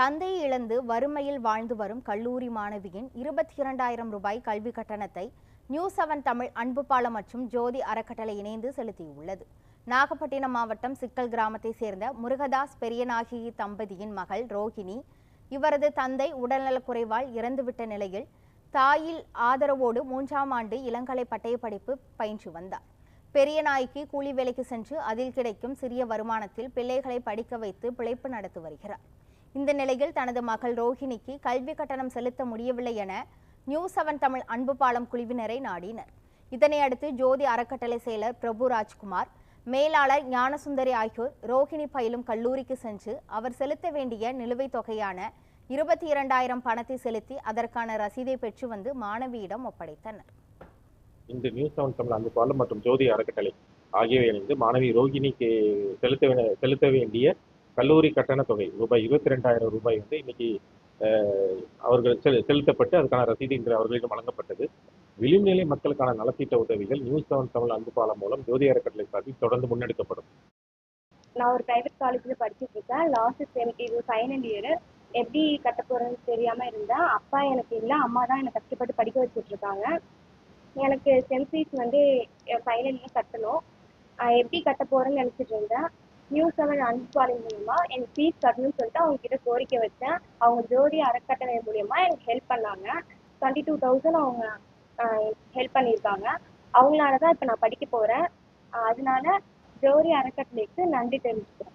தந்தையை இழந்து வறுமையில் வாழ்ந்து வரும் கல்லூரி மாணவியின் இருபத்தி இரண்டாயிரம் ரூபாய் கல்வி கட்டணத்தை நியூ செவன் தமிழ் அன்புபாலம் மற்றும் ஜோதி அறக்கட்டளை இணைந்து செலுத்தியுள்ளது. நாகப்பட்டினம் மாவட்டம் சிக்கல் கிராமத்தை சேர்ந்த முருகதாஸ் பெரியநாயகி தம்பதியின் மகள் ரோஹிணி இவரது தந்தை உடல்நலக்குறைவால் இறந்துவிட்ட நிலையில் தாயில் ஆதரவோடு மூன்றாம் ஆண்டு இளங்கலை பட்டயப்படிப்பு பயின்று வந்தார். பெரியநாய்க்கு கூலி வேலைக்கு சென்று அதில் கிடைக்கும் சிறிய வருமானத்தில் பிள்ளைகளை படிக்க வைத்து பிழைப்பு நடத்தி வருகிறார். இந்த நிலையில் தனது மகள் ரோஹிணிக்கு கல்வி கட்டணம் செலுத்த முடியவில்லை என நியூ செவன் தமிழ் அன்பு பாலம் குழுவினரை நாடினர். இதனையடுத்து ஜோதி அறக்கட்டளை செயலர் பிரபு ராஜ்குமார் மேலாளர் ஞானசுந்தரி ஆகியோர் ரோஹிணி பயிலும் கல்லூரிக்கு சென்று அவர் செலுத்த வேண்டிய நிலுவைத் தொகையான இருபத்தி இரண்டாயிரம் பணத்தை செலுத்தி அதற்கான ரசீதை பெற்று வந்து மாணவியிடம் ஒப்படைத்தனர். இந்த நியூஸ் செவன் தமிழ் அன்பு பாலம் மற்றும் ஜோதி அறக்கட்டளை ஆகியவை இணைந்து மாணவி ரோஹிணிக்கு செலுத்த செலுத்த வேண்டிய கல்லூரி கட்டண தொகை ரூபாய் இருபத்தி ரெண்டாயிரம் ரூபாய் வந்து இன்னைக்கு அவர்கள் செலு- செலுத்தப்பட்டு அதுக்கான ரசீது இன்று அவர்களிடம் வழங்கப்பட்டது. விளிம்புநிலை மக்களுக்கான நலத்திட்ட உதவிகள் நியூஸ் செவன் தமிழ் அன்பு பாலம் மூலம் ஜோதி அறக்கட்டளை சார்பில் தொடர்ந்து முன்னெடுக்கப்படும். நான் ஒரு பிரைவேட் காலேஜில் படிச்சுட்டு இருக்கேன். லாஸ்ட் செம் இது ஃபைனல் இயர் எப்படி கட்ட போகிறேன்னு தெரியாமல் இருந்தேன். அப்பா எனக்கு இல்லை அம்மா தான் என்னை கஷ்டப்பட்டு படிக்க வச்சுட்டு இருக்காங்க. எனக்கு செம் ஃபீஸ் வந்து ஃபைனல் இயர் கட்டணும். எப்படி கட்ட போகிறேன்னு நினச்சிட்டு இருந்தேன். நியூ செவன் அன்புபாலின் மூலமா எனக்கு ஃபீஸ் கட்டணும்னு சொல்லிட்டு அவங்க கிட்ட கோரிக்கை வச்சேன். அவங்க ஜோதி அறக்கட்டளை மூலியமா எனக்கு ஹெல்ப் பண்ணாங்க. டுவெண்ட்டி டூ தௌசண்ட் அவங்க ஹெல்ப் பண்ணியிருக்காங்க. அவங்களால தான் இப்போ நான் படிக்க போகிறேன் அதனால ஜோதி அறக்கட்டளைக்கு நன்றி தெரிவிச்சுக்கிறேன்.